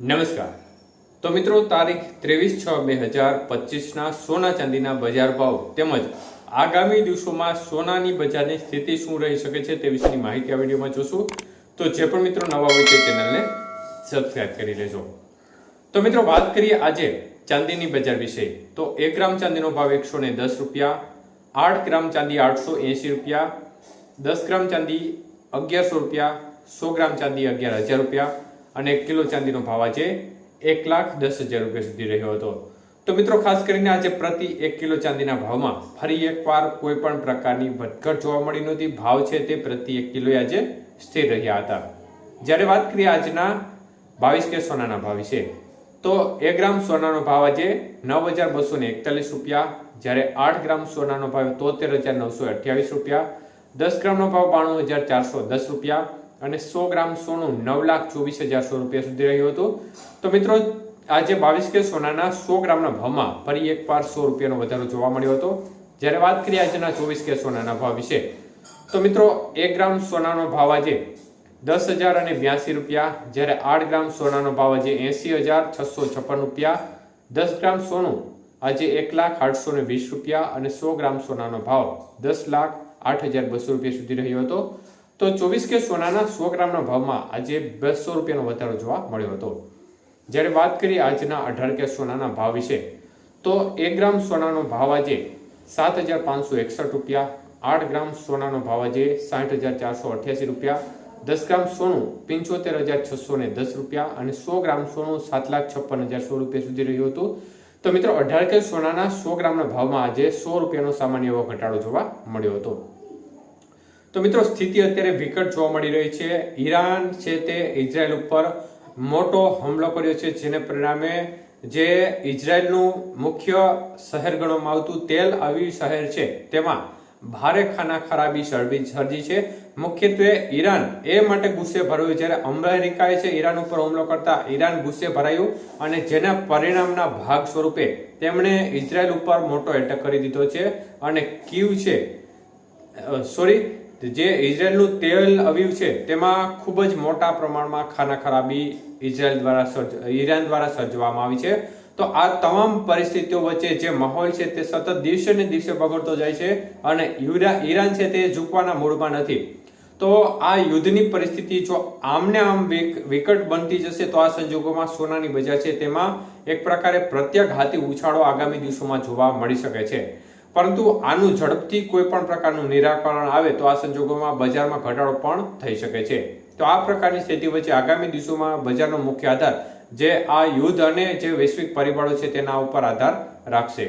નમસ્કાર. તો મિત્રો, તારીખ ત્રેવીસ છ બે હજાર પચીસના સોના ચાંદીના બજાર ભાવ તેમજ આગામી દિવસોમાં સોનાની બજારની સ્થિતિ શું રહી શકે છે તે વિશેની માહિતી આ વિડીયોમાં જોશું. તો જે પણ મિત્રો નવા હોય તે ચેનલને સબસ્ક્રાઈબ કરી લેજો. તો મિત્રો, વાત કરીએ આજે ચાંદીની બજાર વિશે. તો એક ગ્રામ ચાંદીનો ભાવ એકસો ને દસ રૂપિયા, આઠ ગ્રામ ચાંદી આઠસો એંશી રૂપિયા, દસ ગ્રામ ચાંદી અગિયારસો રૂપિયા, સો ગ્રામ ચાંદી અગિયાર હજાર રૂપિયા અને એક કિલો ચાંદીનો ભાવ આજે એક લાખ દસ હજાર રૂપિયા સુધી રહ્યો હતો. તો મિત્રો, ખાસ કરીને આજે પ્રતિ એક કિલો ચાંદીના ભાવમાં ફરી એકવાર કોઈ પણ પ્રકારની વધઘટ જોવા મળી નહોતી. ભાવ છે તે પ્રતિ એક કિલો આજે સ્થિર રહ્યા હતા. જ્યારે વાત કરીએ આજના બાવીસ કે સોનાના ભાવ વિશે, તો એક ગ્રામ સોનાનો ભાવ આજે નવ હજાર બસો ને એકતાલીસ રૂપિયા, જ્યારે આઠ ગ્રામ સોનાનો ભાવ તોતેર હજાર નવસો અઠ્યાવીસ રૂપિયા, દસ ગ્રામનો ભાવ બાણું હજાર ચારસો દસ રૂપિયા અને સો ગ્રામ સોનું નવ લાખ ચોવીસ હજાર સો રૂપિયા સુધી રહ્યું હતું. તો મિત્રો, આજે બાવીસ કે સોનાના સો ગ્રામના ભાવમાં ફરી એકવાર સો રૂપિયાનો વધારો જોવા મળ્યો હતો. જ્યારે વાત કરીએ આજના ચોવીસ કે સોનાના ભાવ વિશે, તો મિત્રો, એક ગ્રામ સોનાનો ભાવ આજે દસ હજાર અને બ્યાસી રૂપિયા, જ્યારે આઠ ગ્રામ સોનાનો ભાવ આજે એંસી હજાર છસો છપ્પન રૂપિયા, દસ ગ્રામ સોનું આજે એક લાખ આઠસો વીસ રૂપિયા અને સો ગ્રામ સોનાનો ભાવ દસ લાખ આઠ હજાર બસો રૂપિયા સુધી રહ્યો હતો. તો ચોવીસ કે સોનાના સો ગ્રામના ભાવમાં આજે બસો રૂપિયાનો વધારો જોવા મળ્યો હતો. જ્યારે વાત કરીએ આજના અઢાર કે સોનાના ભાવ વિશે, તો એક ગ્રામ સોનાનો ભાવ આજે સાત હજાર પાંચસો એકસઠ રૂપિયા, આઠ ગ્રામ સોનાનો ભાવ આજે સાઠ હજાર ચારસો અઠ્યાસી રૂપિયા, દસ ગ્રામ સોનું પંચોતેર હજાર છસો ને દસ રૂપિયા અને સો ગ્રામ સોનું સાત લાખ છપ્પન હજાર સો રૂપિયા સુધી રહ્યું હતું. તો મિત્રો, અઢાર કે સોનાના સો ગ્રામના ભાવમાં આજે સો રૂપિયાનો સામાન્ય એવો ઘટાડો જોવા મળ્યો હતો. તો મિત્રો, સ્થિતિ અત્યારે વિકટ જોવા મળી રહી છે. ઈરાન છે તે ઇઝરાયલ ઉપર મોટો હુમલો કર્યો છે, જેને પરિણામે જે ઇઝરાયલનું મુખ્ય શહેર ગણવામાં આવતું તેલ આવી શહેર છે, તેમાં ભારે ખાના ખરાબી સર્જી સર્જી છે. મુખ્યત્વે ઈરાન એ માટે ગુસ્સે ભરાયું, જ્યારે અમેરિકાએ છે, ઈરાન ઉપર હુમલો કરતા ઈરાન ગુસ્સે ભરાયું અને જેના પરિણામના ભાગ સ્વરૂપે તેમણે ઇઝરાયલ ઉપર મોટો એટેક કરી દીધો છે. અને કીવ છે સોરી જે ઇઝરાયલનું તેલ અવીવ છે, તેમાં ખૂબ જ મોટા પ્રમાણમાં ખાના ખરાબી ઇઝરાયલ દ્વારા સર્જ, ઈરાન દ્વારા સર્જવામાં આવી છે. તો આ તમામ પરિસ્થિતિઓ વચ્ચે જે માહોલ છે તે સતત દિવસે ને દિવસે બગડતો જાય છે અને ઈરાન છે તે ઝૂકવાના મૂળમાં નથી. તો આ યુદ્ધની પરિસ્થિતિ જો આમને આમ વિકટ બનતી જશે તો આ સંજોગોમાં સોનાની બજાર છે તેમાં એક પ્રકારે પ્રત્યાઘાતી ઉછાળો આગામી દિવસોમાં જોવા મળી શકે છે. પરંતુ આનું ઝડપથી કોઈ પણ પ્રકારનું નિરાકરણ આવે તો આ સંજોગોમાં બજારમાં ઘટાડો પણ થઈ શકે છે. તો આ પ્રકારની સ્થિતિ વચ્ચે આગામી દિવસોમાં બજારનો મુખ્ય આધાર જે આ યુદ્ધ અને જે વૈશ્વિક પરિબળો છે તેના ઉપર આધાર રાખશે.